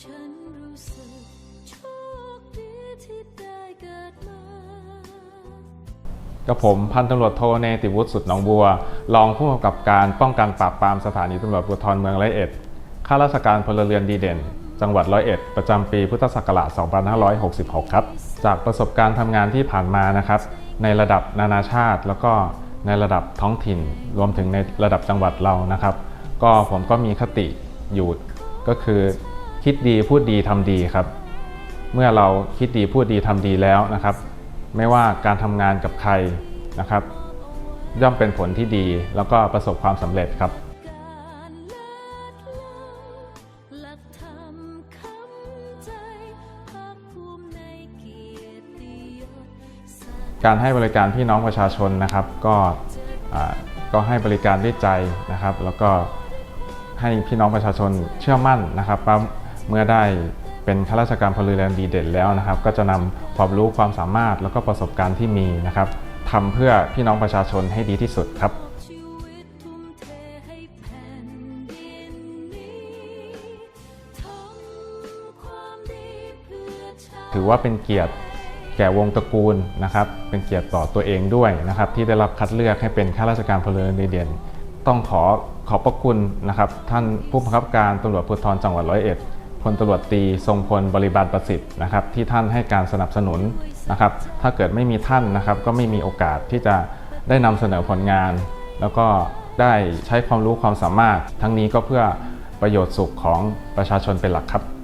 ฉันรู้สึกโชคดีที่ได้เกิดมา กับผมพันตำรวจโทเนติวุฒิสุดหนองบัว รองผู้กำกับการป้องกันปราบปรามสถานีตำรวจภูธรเมืองร้อยเอ็ดข้าราชการพลเรือนดีเด่น จังหวัดร้อยเอ็ดประจำปีพุทธศักราช 2566 ครับ จากประสบการณ์ทำงานที่ผ่านมานะครับ ในระดับนานาชาติแล้วก็ในระดับท้องถิ่น รวมถึงในระดับจังหวัดเรานะครับ ก็ผมก็มีคติอยู่ก็คือ คิดดีพูดดีทำดีครับ เมื่อเราคิดดีพูดดีทำดีแล้วนะครับ ไม่ว่าการทำงานกับใครนะครับ ย่อมเป็นผลที่ดีแล้วก็ประสบความสำเร็จครับการให้บริการพี่น้องประชาชนนะครับ ก็ก็ให้บริการด้วยใจนะครับ แล้วก็ให้พี่น้องประชาชนเชื่อมั่นนะครับ เมื่อได้เป็นข้าราชการพลเรือนดีเด่นแล้วนะครับ ก็จะนำความรู้ความสามารถแล้วก็ประสบการณ์ที่มีนะครับทำเพื่อพี่น้องประชาชนให้ดีที่สุดครับถือว่าเป็นเกียรติแก่วงตระกูลนะครับ เป็นเกียรติต่อตัวเองด้วยนะครับ ที่ได้รับคัดเลือกให้เป็นข้าราชการพลเรือนดีเด่น ต้องขอขอบพระคุณนะครับ ท่านผู้บังคับการตำรวจภูธรจังหวัดร้อยเอ็ด ลตำรวจตีทรงพลบริบาลประสิทธิ์นะครับที่ท่านให้การสนับสนุนนะครับ ถ้าเกิดไม่มีท่านนะครับก็ไม่มีโอกาสที่จะได้นำเสนอผลงาน แล้วก็ได้ใช้ความรู้ความสามารถ ทั้งนี้ก็เพื่อประโยชน์สุขของประชาชนเป็นหลักครับ